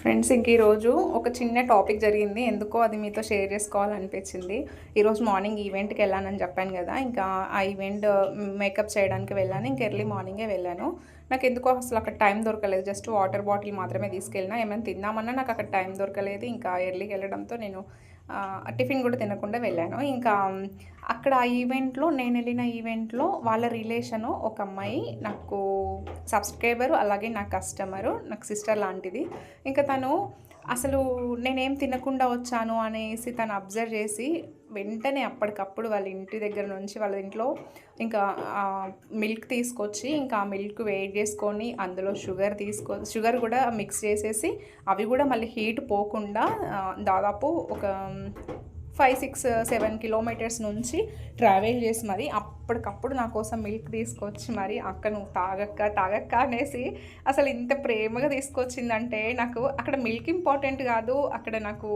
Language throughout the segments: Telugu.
ఫ్రెండ్స్ ఇంక ఈరోజు ఒక చిన్న టాపిక్ జరిగింది. ఎందుకో అది మీతో షేర్ చేసుకోవాలనిపించింది. ఈరోజు మార్నింగ్ ఈవెంట్కి వెళ్ళానని చెప్పాను కదా ఇంకా ఆ ఈవెంట్ మేకప్ చేయడానికి వెళ్ళాను. ఇంక ఎర్లీ మార్నింగే వెళ్ళాను. నాకు ఎందుకో అసలు అక్కడ టైం దొరకలేదు. జస్ట్ వాటర్ బాటిల్ మాత్రమే తీసుకెళ్ళినా ఏమైనా తిందామన్నా నాకు అక్కడ టైం దొరకలేదు. ఇంకా ఎర్లీకి వెళ్ళడంతో నేను టిఫిన్ కూడా తినకుండా వెళ్ళాను. ఇంకా అక్కడ ఆ ఈవెంట్లో నేను వెళ్ళిన ఈవెంట్లో వాళ్ళ రిలేషను ఒక అమ్మాయి నాకు సబ్స్క్రైబరు అలాగే నా కస్టమరు నాకు సిస్టర్ లాంటిది. ఇంకా తను అసలు నేనేం తినకుండా వచ్చాను అనేసి తను అబ్జర్వ్ చేసి వెంటనే అప్పటికప్పుడు వాళ్ళ ఇంటి దగ్గర నుంచి వాళ్ళ ఇంట్లో ఇంకా మిల్క్ తీసుకొచ్చి ఇంకా ఆ మిల్క్ వేడి చేసుకొని అందులో షుగర్ తీసుకో షుగర్ కూడా మిక్స్ చేసేసి అవి కూడా మళ్ళీ హీట్ పోకుండా దాదాపు ఒక ఫైవ్ సిక్స్ సెవెన్ కిలోమీటర్స్ నుంచి ట్రావెల్ చేసి మరి అప్పటికప్పుడు నా కోసం మిల్క్ తీసుకొచ్చి మరి అక్క నువ్వు తాగక్క తాగక్క అనేసి అసలు ఇంత ప్రేమగా తీసుకొచ్చిందంటే నాకు అక్కడ మిల్క్ ఇంపార్టెంట్ కాదు అక్కడ నాకు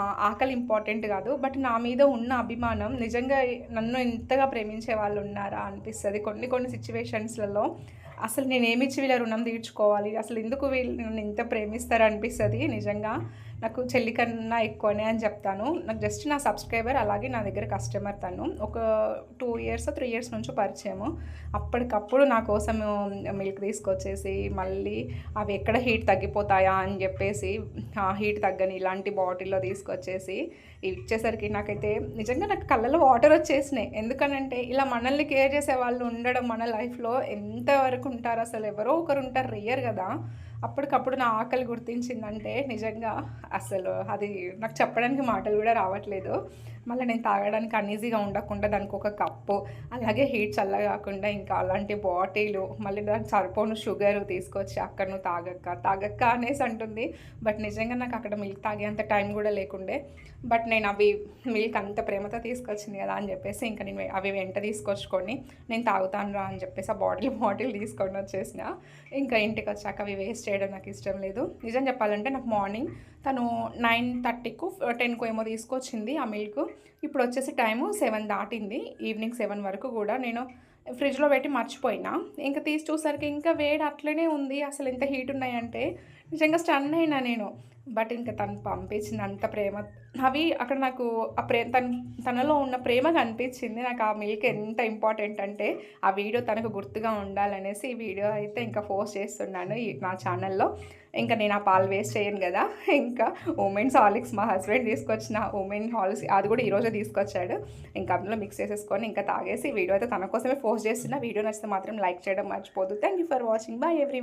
ఆకలి ఇంపార్టెంట్ కాదు. బట్ నా మీద ఉన్న అభిమానం నిజంగా నన్ను ఇంతగా ప్రేమించే వాళ్ళు ఉన్నారా అనిపిస్తుంది. కొన్ని కొన్ని సిచ్యువేషన్స్లలో అసలు నేను ఏమిచ్చి వీళ్ళ రుణం తీర్చుకోవాలి? అసలు ఎందుకు వీళ్ళు నన్ను ఇంత ప్రేమిస్తారు అనిపిస్తుంది నిజంగా. నాకు చెల్లి కన్నా ఎక్కువనే అని చెప్తాను. నాకు జస్ట్ నా సబ్స్క్రైబర్ అలాగే నా దగ్గర కస్టమర్ తను. ఒక టూ ఇయర్స్ త్రీ ఇయర్స్ నుంచి పరిచయము. అప్పటికప్పుడు నా కోసం మిల్క్ తీసుకొచ్చేసి మళ్ళీ అవి ఎక్కడ హీట్ తగ్గిపోతాయా అని చెప్పేసి హీట్ తగ్గని ఇలాంటి బాటిల్లో తీసుకొచ్చేసి ఇవి ఇచ్చేసరికి నాకైతే నిజంగా నాకు కళ్ళలో వాటర్ వచ్చేసినాయి. ఎందుకనంటే ఇలా మనల్ని కేర్ చేసే వాళ్ళు ఉండడం మన లైఫ్లో ఎంతవరకు ఉంటారు? అసలు ఎవరో ఒకరు ఉంటారు రేయర్ కదా. అప్పటికప్పుడు నా ఆకలి గుర్తించిందంటే నిజంగా అసలు అది నాకు చెప్పడానికి మాటలు కూడా రావట్లేదు. మళ్ళీ నేను తాగడానికి అన్ఈజీగా ఉండకుండా దానికి ఒక కప్పు అలాగే హీట్ చల్ల కాకుండా ఇంకా అలాంటి బాటిలు మళ్ళీ దానికి సరిపోను షుగర్ తీసుకొచ్చి అక్కడ నువ్వు తాగక్క తాగక్క అనేసి అంటుంది. బట్ నిజంగా నాకు అక్కడ మిల్క్ తాగేంత టైం కూడా లేకుండే. బట్ నేను అవి మిల్క్ అంత ప్రేమతో తీసుకొచ్చింది కదా అని చెప్పేసి ఇంకా నేను అవి వెంట తీసుకొచ్చుకొని నేను తాగుతాను రా అని చెప్పేసి ఆ బాటిల్ బాటిల్ తీసుకొని వచ్చేసిన. ఇంకా ఇంటికి వచ్చాక అవి వేస్ట్ చేయడం నాకు ఇష్టం లేదు. నిజం చెప్పాలంటే నాకు మార్నింగ్ తను నైన్ థర్టీకు టెన్కు ఏమో తీసుకొచ్చింది ఆ మిల్క్. ఇప్పుడు వచ్చేసి టైము సెవెన్ దాటింది. ఈవినింగ్ సెవెన్ వరకు కూడా నేను ఫ్రిడ్జ్లో పెట్టి మర్చిపోయినా. ఇంకా తీసి చూసరికి ఇంకా వేడి అట్లనే ఉంది. అసలు ఎంత హీట్ ఉన్నాయంటే నిజంగా స్టన్ అయినా నేను. బట్ ఇంకా తను పంపించింది అంత ప్రేమ. అవి అక్కడ నాకు ఆ ప్రే తన తనలో ఉన్న ప్రేమ కనిపించింది. నాకు ఆ మిల్క్ ఎంత ఇంపార్టెంట్ అంటే ఆ వీడియో తనకు గుర్తుగా ఉండాలనేసి ఈ వీడియో అయితే ఇంకా పోస్ట్ చేస్తున్నాను ఈ నా ఛానల్లో ఇంకా నేను ఆ పాలు వేస్ట్ చేయను కదా. ఇంకా ఉమెన్స్ హాలిక్స్ మా హస్బెండ్ తీసుకొచ్చిన ఉమెన్ హాలిక్స్ అది కూడా ఈరోజే తీసుకొచ్చాడు. ఇంకా అందులో మిక్స్ చేసేసుకొని ఇంకా తాగేసి వీడియో అయితే తన కోసమే పోస్ట్ చేస్తున్నా. వీడియో నచ్చితే మాత్రం లైక్ చేయడం మర్చిపోదు. Thank you for watching bye every